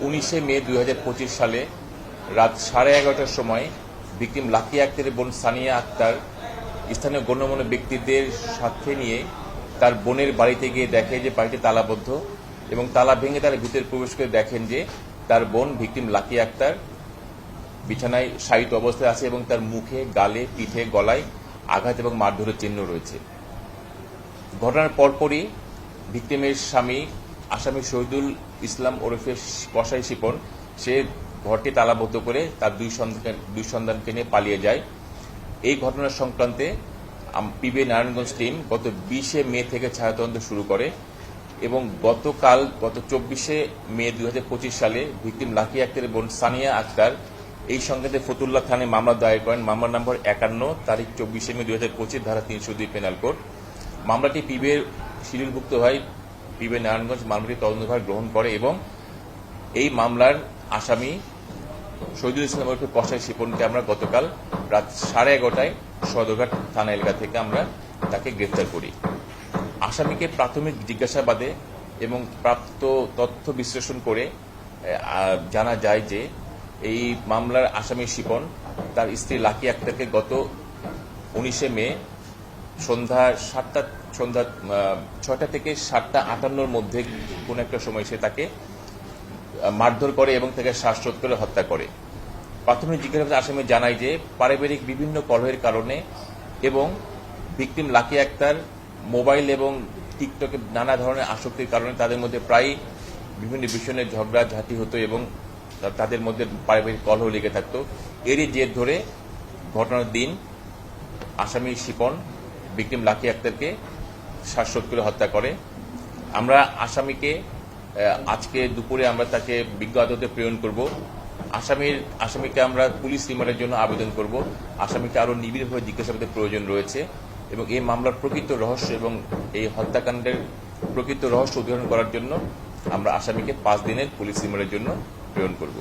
উনিশে মে দুই হাজার পঁচিশ সালে রাত সাড়ে এগারোটার সময় ভিকটিম লাকি আক্তারের বোন সানিয়া আক্তার স্থানীয় গণ্যমান্য ব্যক্তিদের সাথে নিয়ে তার বোনের বাড়িতে গিয়ে দেখে যে বাড়িটি তালাবদ্ধ এবং তালা ভেঙে তার ভিতরে প্রবেশ করে দেখেন যে তার বোন ভিকটিম লাকি আক্তার বিছানায় শায়িত অবস্থায় আছে এবং তার মুখে, গালে, পিঠে, গলায় আঘাত এবং মারধরের চিহ্ন রয়েছে। ঘটনার পরপরই ভিকটিমের স্বামী আসামি শহীদুল ইসলাম ওরফে কসাই শিপন, সে ঘরটি তালাবদ্ধ করে তার দুই সন্তান দুই সন্তানকে নিয়ে পালিয়ে যায়। এই ঘটনার সংক্রান্তে পিবে নারায়ণগঞ্জ টিম গত বিশে মে থেকে ছায়াতদন্ত শুরু করে এবং গতকাল গত চব্বিশে মে দুই হাজার পঁচিশ সালে ভিকটিম লাকি আক্তারের বোন সানিয়া আক্তার এই সংক্রান্তে ফতুল্লা থানায় মামলা দায়ের করেন। মামলা নম্বর একান্ন, তারিখ চব্বিশে মে দুই হাজার পঁচিশ, ধারা তিনশো দুই, পেনাল কোড। মামলাটি পিবের শিডিউলভুক্ত হয় পিবে নারায়ণগঞ্জ মামলাটি তদন্তভার গ্রহণ করে এবং এই মামলার আসামি শহীদুল ইসলাম ওরফে কসাই শিপনকে আমরা গতকাল রাত সাড়ে এগারোটায় সদরঘাট থানা এলাকা থেকে আমরা তাকে গ্রেফতার করি। আসামিকে প্রাথমিক জিজ্ঞাসাবাদে এবং প্রাপ্ত তথ্য বিশ্লেষণ করে জানা যায় যে এই মামলার আসামি শিপন তার স্ত্রী লাকি আক্তারকে গত উনিশে মে সন্ধ্যা সাতটা সন্ধ্যা ছয়টা থেকে সাতটা আটান্নর মধ্যে কোন একটা সময় সে তাকে মারধর করে এবং তাকে শ্বাসরোধ করে হত্যা করে। প্রাথমিক জিজ্ঞাসাবাদে আসামি জানায় যে পারিবারিক বিভিন্ন কলহের কারণে এবং ভিকটিম লাকি আক্তার মোবাইল এবং টিকটকে নানা ধরনের আসক্তির কারণে তাদের মধ্যে প্রায় বিভিন্ন বিষয় নিয়ে ঝগড়া, ঝাঁটি হতো এবং তাদের মধ্যে পারিবারিক কলহ লেগে থাকতো। এরই জের ধরে ঘটনার দিন আসামি শিপন, ভিকটিম লাকি আক্তারকে শ্বাসরোধ করে হত্যা করে। আমরা আসামিকে আজকে দুপুরে আমরা তাকে বিজ্ঞ আদালতে প্রেরণ করব। আসামির, আসামিকে আমরা পুলিশ রিমান্ডের জন্য আবেদন করব। আসামিকে আরও নিবিড়ভাবে জিজ্ঞাসাবাদের প্রয়োজন রয়েছে এবং এই মামলার প্রকৃত রহস্য এবং এই হত্যাকাণ্ডের প্রকৃত রহস্য উদ্ঘাটন করার জন্য আমরা আসামিকে পাঁচ দিনের পুলিশ রিমান্ডের জন্য প্রেরণ করব।